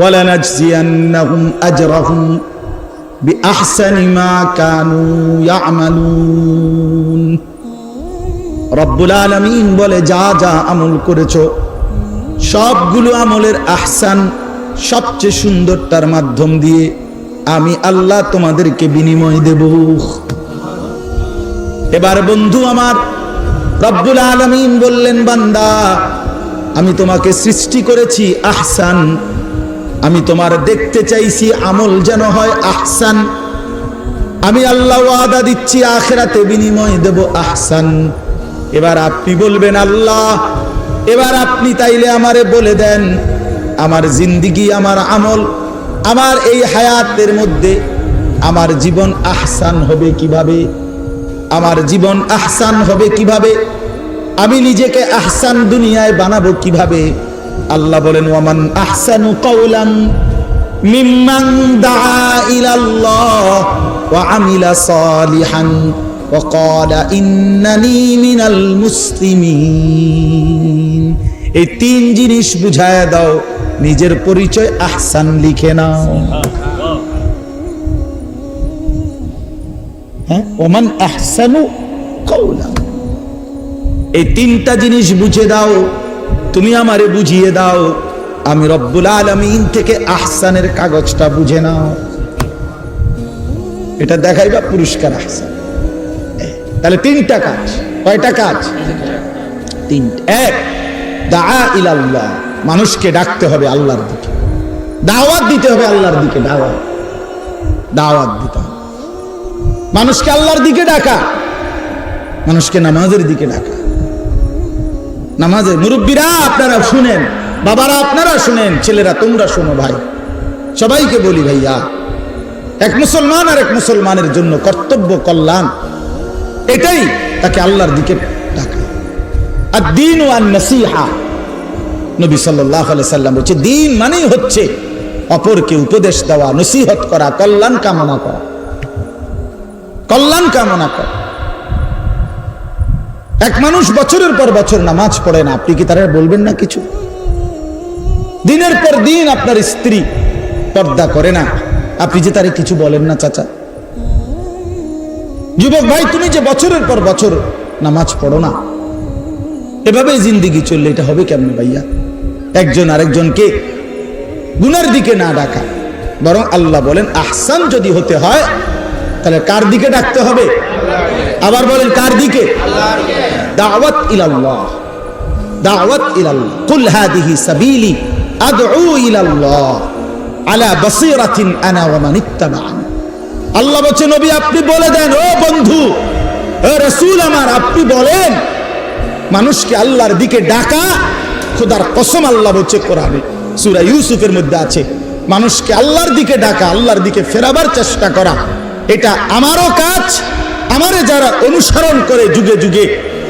ওয়ালানাজজিয়ান্নাহুম আজরাহুম বিআহসানি মা কানু ইয়ামালুন রব্বুল আলামিন বলে, যা যা আমল করেছ, সবগুলো আমলের আহসান সবচেয়ে সুন্দরতার মাধ্যম দিয়ে আমি আল্লাহ তোমাদেরকে বিনিময় দেব। এবার বন্ধু আমার, রব্বুল আলমিন বললেন, বান্দা, আমি তোমাকে সৃষ্টি করেছি আহসান আমি তোমার দেখতে চাইছি আমল যেন হয় আহসান। আমি আল্লাহ ওয়াদা দিচ্ছি, আখেরাতে বিনিময় দেব আহসান। এবার আপনি বলবেন, আল্লাহ, এবার আপনি তাইলে আমারে বলে দেন, আমার জিন্দিগি, আমার আমল, আমার এই হায়াতের মধ্যে আমার জীবন আহসান হবে কীভাবে? আমার জীবন আহসান হবে কীভাবে? আমি নিজেকে আহসান দুনিয়ায় বানাবো কীভাবে? আল্লাহ বলেন, ওয়ামান আহসানু কাউলান মিম্মান দা ইলাল্লাহ ওয়া আমিলা সালিহান ওয়া ক্বালা, ইন্নানি মিনাল মুসলিমিন। এই তিন জিনিস বুঝায় দাও, নিজের পরিচয় আহসান লিখে নাও। হ্যাঁ? ওমান আহসানু কাউলান এই তিনটা জিনিস বুঝে দাও তুমি আমারে বুঝিয়ে দাও। আমি রব্বুল আলমিন থেকে আহসানের কাগজটা বুঝে নাও। এটা দেখাইবা পুরস্কার আহসান। তাহলে তিনটা কাজ। কয়টা কাজ? তিনটা। এক দা মানুষকে ডাকতে হবে আল্লাহর দিকে। দাওয়াত দিতে হবে আল্লাহর দিকে, দাওয়াত। দাওয়াত দিতে হবে। মানুষকে আল্লাহর দিকে ডাকা। মানুষকে নামাজের দিকে ডাকা। নামাজে মুরব্বীরা আপনারা শুনেন, বাবারা আপনারা শুনেন, ছেলেরা তোমরা শোনো ভাই। সবাইকে বলি ভাইয়া, এক মুসলমান আর এক মুসলমানের জন্য কর্তব্য কল্যাণ, এটাই তাকে আল্লাহর দিকে ডাকা। আর দিন ও নসিহা, নবী সাল্লাহ সাল্লাম বলছে, দিন মানেই হচ্ছে অপরকে উপদেশ দেওয়া, নসিহত করা, কল্যাণ কামনা করা। কল্যাণ কামনা করা। এক মানুষ বছরের পর বছর নামাজ পড়ে না, আপনি কি তারা বলবেন না কিছু? দিনের পর দিন আপনার স্ত্রী পর্দা করে না, আপনি যে তারে কিছু বলেন না চাচা? যুবক ভাই, তুমি যে বছরের পর বছর নামাজ পড়ো না, এভাবে জিন্দিগি চললে এটা হবে কেমন ভাইয়া? একজন আরেকজনকে গুনার দিকে না ডাকা, বরং আল্লাহ বলেন, আহসান যদি হতে হয় তাহলে কার দিকে ডাকতে হবে? আবার বলেন, কার দিকে? দাওয়াত ইলাল্লাহ। দাওয়াত ইলাল্লাহ। কুল হাদিহি সাবিলি আদউ ইলাল্লাহ আলা বাসীরাতিন আনা ওয়া মান আল্লাহ বলছে, নবী, আপনি বলে দেন, ও বন্ধু, ও রাসূল আমার, আপনি বলেন, মানুষকে আল্লাহর দিকে ডাকা, খোদার কসম আল্লাহ বলছে কোরআনে। সূরা ইউসুফের মধ্যে আছে, মানুষকে আল্লাহর দিকে ডাকা, আল্লাহর দিকে ফেরাবার চেষ্টা করা। এটা আমারও কাজ, আমারে যারা অনুসরণ করে যুগে যুগে,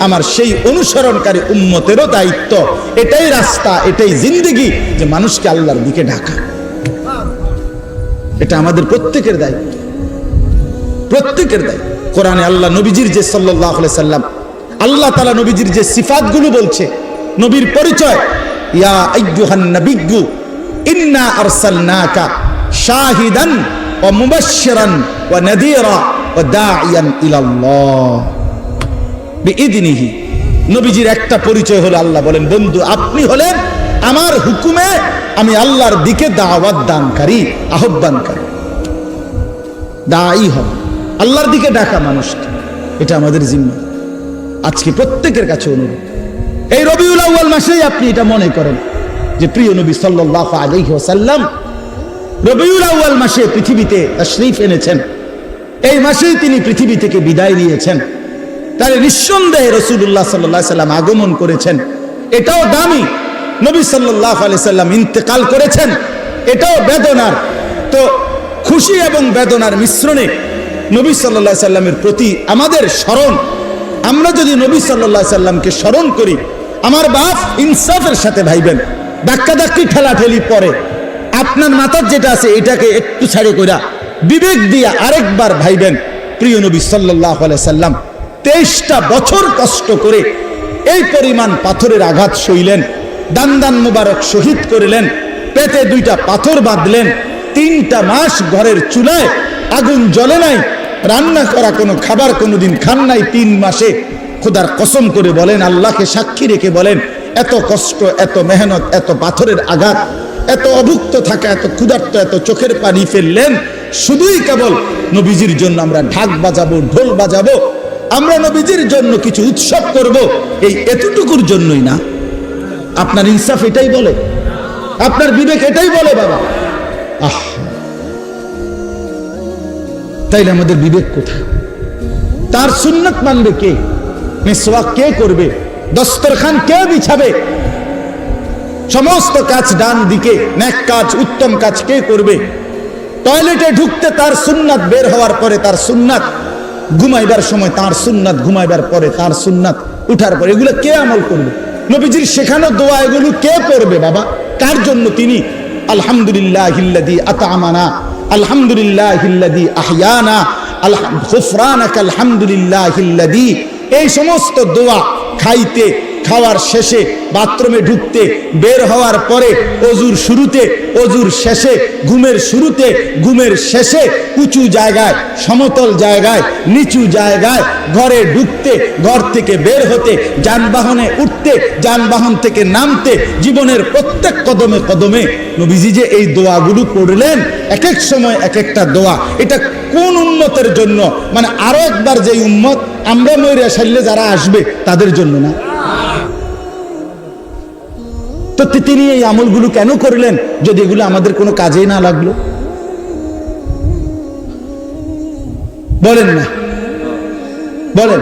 আমার সেই অনুসরণকারী উম্মতেরও দায়িত্ব। এটাই রাস্তা, এটাই জিন্দিগি যে মানুষকে আল্লাহর দিকে ডাকা। এটা আমাদের প্রত্যেকের দায়িত্ব। প্রত্যেকের দায়িত্ব। কোরআনে আল্লাহ নবীজির যে সাল্লাহ সাল্লাম, আল্লাহ তালা নবীজির যে সিফাতগুলো বলছে, নবীর পরিচয়, ইয়া আইয়ুহান ইন্না আরসালনাকা শাহিদান নবীজির একটা পরিচয় হলো আল্লাহ বলেন, বন্ধু, আপনি হলেন আমার হুকুমে আমি আল্লাহর দিকে দাওয়াত দানকারী, আহ্বানকারী। দায়ী হব। আল্লাহর দিকে ডাকা মানুষকে এটা আমাদের জিম্মা। আজকে প্রত্যেকের কাছে অনুরোধ। এই রবিউল আউ্য়াল মাসেই আপনি এটা মনে করেন যে প্রিয় নবী আলাইহি ওয়াসাল্লাম রবিউল আউ্য়াল মাসে পৃথিবীতে তাশরীফ এনেছেন। এই মাসেই তিনি পৃথিবী থেকে বিদায় নিয়েছেন। তাহলে নিঃসন্দেহে রসুল্লাহ সাল্লাহ সাল্লাম আগমন করেছেন। এটাও দামি। নবী সাল্লাহ আলি সাল্লাম ইন্তেকাল করেছেন। এটাও বেদনার। তো খুশি এবং বেদনার মিশ্রণে নবী সাল্লাহ সাল্লামের প্রতি আমাদের স্মরণ। আমরা যদি নবী সাল্লাহ সাল্লামকে স্মরণ করি, আমার বাপ ইনসাফের সাথে ভাইবেন। ধাক্কা ধাক্কি ঠেলাঠেলি পরে। আপনার মাথার যেটা আছে, এটাকে একটু ছাড়ে কইরা বিবেক দিয়া আরেকবার ভাইবেন, প্রিয় নবী সাল্লাহ সাল্লাম, তেইশটা বছর কষ্ট করে এই পরিমাণ পাথরের আঘাত সইলেন, দান দান মুবারক শহীদ করিলেন, পেটে দুইটা পাথর বাঁধলেন, তিনটা মাস ঘরের চুলায় আগুন জ্বলে নাই, রান্না করা কোনো খাবার কোনোদিন খান নাই, তিন মাসে খোদার কসম করে বলেন, আল্লাহকে সাক্ষী রেখে বলেন, এত কষ্ট, এত মেহনত, এত পাথরের আঘাত এত অভুক্ত থাকা, এত ক্ষুধার্ত, এত চোখের পানি ফেললেন। শুধুই কেবল নবীজির জন্য আমরা ঢাক বাজাবো, ঢোল বাজাবো, আমরা নবীজির জন্য কিছু উৎসব করব, এই এতটুকুর জন্যই না। আপনার ইনসাফ এটাই বলে, আপনার বিবেক এটাই বলে বাবা। আহ! তাইলে আমাদের বিবেক কোথায়? তার সুন্নত মানবে কে? মেসওয়াক কে করবে? দস্তরখান কে বিছাবে? সমস্ত কাজ ডান দিকে ন্যাক কাজ, উত্তম কাজ কে করবে? টয়লেটে ঢুকতে তার সুন্নাত বের হওয়ার পরে তার সুন্নাত ঘুমাইবার সময় তার সুন্নাত ঘুমাইবার পরে তার সুন্নাত উঠার পরে এগুলো কে আমল করবে? নবীজির শেখানো দোয়া এগুলো কে পড়বে বাবা? কার জন্য তিনি? আলহামদুলিল্লাহ আতামানা আলহামদুলিল্লাহ আহিয়ানা আলহাম গুফরানাক আলহামদুলিল্লাহ এই সমস্ত দোয়া খাইতে খাওয়ার শেষে বাথরুমে ঢুকতে বের হওয়ার পরে অজুর শুরুতে, অজুর শেষে, ঘুমের শুরুতে, ঘুমের শেষে উঁচু জায়গায়, সমতল জায়গায়, নিচু জায়গায় ঘরে ঢুকতে, ঘর থেকে বের হতে, যানবাহনে উঠতে, যানবাহন থেকে নামতে, জীবনের প্রত্যেক কদমে কদমে নবীজি যে এই দোয়াগুলো পড়লেন এক এক সময় এক একটা দোয়া, এটা কোন উন্মতের জন্য? মানে আরও একবার যে উম্মত, আমরা ময়রা সাইলে যারা আসবে, তাদের জন্য না। তো তিনি এই আমলগুলো কেন করলেন যদি এগুলো আমাদের কোনো কাজেই না লাগল? বলেন না। বলেন।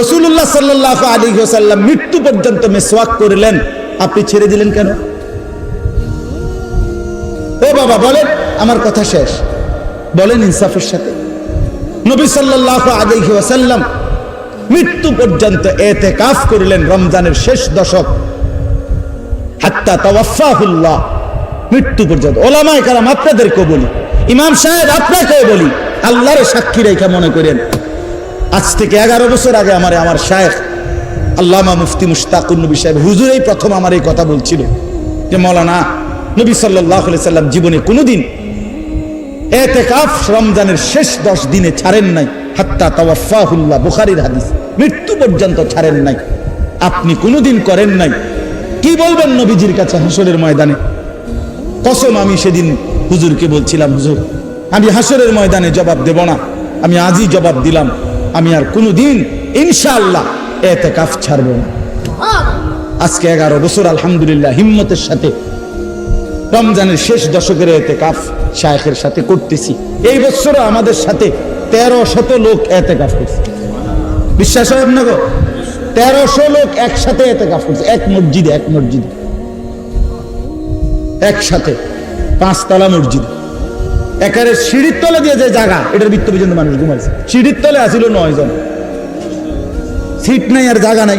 রসুল্লাহ সাল্লাহ আলী সাল্লাম মৃত্যু পর্যন্ত মেসওয়াক করলেন। আপনি ছেড়ে দিলেন কেন? ও বাবা, বলেন, আমার কথা শেষ। বলেন ইনসাফের সাথে। নবী সাল্লাহ আলাইহি ওয়াসাল্লাম মৃত্যু পর্যন্ত এতে কাফ করলেন রমজানের শেষ দশক। হাত্তা তাওয়াফাহুল্লাহ। মৃত্যু পর্যন্ত। ওলামায় কালাম আপনাদেরকে বলি, ইমাম সাহেব আপনাকেও বলি, আল্লাহর সাক্ষী রেখা মনে করেন, আজ থেকে এগারো বছর আগে আমার আমার শায়েখ আল্লামা মুফতি মুশতাকুর সাহেব হুজুরেই প্রথম আমার এই কথা বলছিল যে, মৌলানা নবী সাল্লাহ সাল্লাম জীবনে কোনোদিন এতেকাফ রমজানের শেষ দশ দিনে ছাড়েন নাই। হাত্তা তাওয়াফাহুল্লাহ, বুখারির হাদিস। মৃত্যু পর্যন্ত ছাড়েন নাই। আপনি কোনোদিন করেন নাই। কি বলবেন নবীজির কাছে হাসরের ময়দানে? কসম আমি সেদিন হুজুরকে বলছিলাম, হুজুর, আমি হাসরের ময়দানে জবাব দেব না। আমি আজই জবাব দিলাম। আমি আর কোনো কোনোদিন ইনশাআল্লাহ এতেকাফ ছাড়ব না। আজকে এগারো বছর, আলহামদুলিল্লাহ, হিম্মতের সাথে রমজানের শেষ দশকের এতে কাফ শায়েখের সাথে করতেছি। এই বছরও আমাদের সাথে তেরো শত লোক এতে কাফ করছে। বিশ্বাস হয় আপনাকে তেরোশো লোক একসাথে এতে করছে। এক মসজিদে এক মসজিদে। একসাথে। পাঁচতলা মসজিদ। একারে সিঁড়ির তলে দিয়ে যে জায়গা, এটার বৃত্ত পর্যন্ত মানুষ ঘুমাইছে। সিঁড়ির তলে আসিল নয় জন। সিট নাই, আর জায়গা নাই।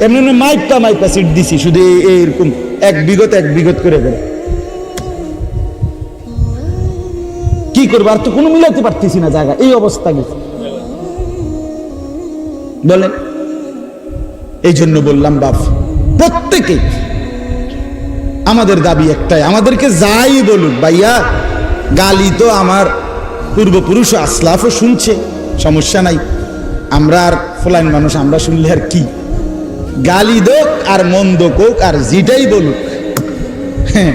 এমনি মাইপটা মাইপটা সিট দিছি, শুধু এরকম, এক বিগত এক বিগত করে করে। কি করব? আর তো কোনো মিলাতে পারতেছি না জায়গা। এই অবস্থা গেছে। বলেন। এই জন্য বললাম, বাপ, প্রত্যেকে আমাদের দাবি একটাই, আমাদেরকে যাই বলুক। ভাইয়া, গালি তো আমার পূর্বপুরুষ আসলাফও শুনছে, সমস্যা নাই। আমরা আর ফলাইন মানুষ, আমরা শুনলে আর কি? গালি দোক আর মন্দ কোক আর যেটাই বলুক। হ্যাঁ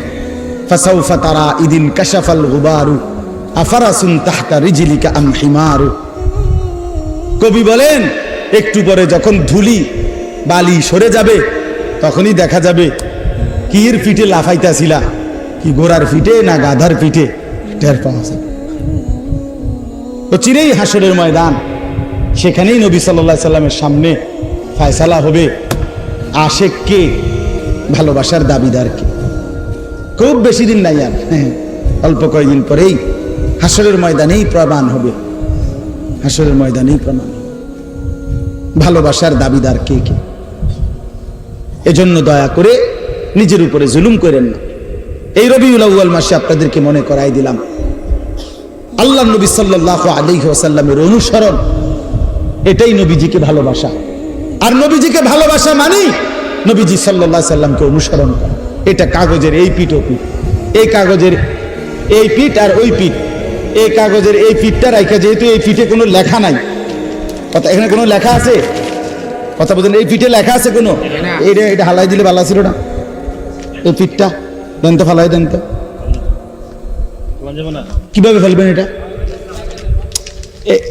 ফাসাউফা তারা ইদিন কাশাফাল গুবারু, আফারাসুন তাহতা রিজিলিকা আম হিমারু। কবি বলেন, একটু পরে যখন ধুলি বালি সরে যাবে, তখনই দেখা যাবে কির পিঠে লাফাইতাছিলা। কি গোড়ার পিঠে না গাধার পিঠে? টের পাওয়া যাবে। তো চিরেই হাসরের ময়দান। সেখানেই নবী সাল্লাহ সাল্লামের সামনে ফায়সালা হবে। আশেক কে? ভালোবাসার দাবিদার কে? খুব বেশি দিন নাই আর। হ্যাঁ অল্প কয়েকদিন পরেই হাসরের ময়দানেই প্রমাণ হবে। হাসরের ময়দানেই প্রমাণ। ভালোবাসার দাবিদার কে কে? এজন্য দয়া করে নিজের উপরে জুলুম করেন না। এই রবিউল আউ্য়াল মাসে আপনাদেরকে মনে করাই দিলাম। আল্লাহ নবী সাল্লাহ আলাইহি ওয়াসাল্লামের অনুসরণ, এটাই নবীজিকে ভালোবাসা। আর নবীজিকে ভালোবাসা মানি নবীজি সাল্লাহ সাল্লামকে অনুসরণ করা। এটা কাগজের এই পিঠ ও পিঠ। এই কাগজের এই পিঠ আর ওই পিঠ। এই কাগজের এই পিঠটা রাখা যেহেতু এই পিঠে কোনো লেখা নাই। কথা, এখানে কোনো লেখা আছে? কথা বলছেন এই পিঠে লেখা আছে কোনো? এটা এটা হালাই দিলে ভালো ছিল না। এই পিঠটা দেন তো ফালাই দেন তো। কীভাবে ফেলবেন এটা? এ-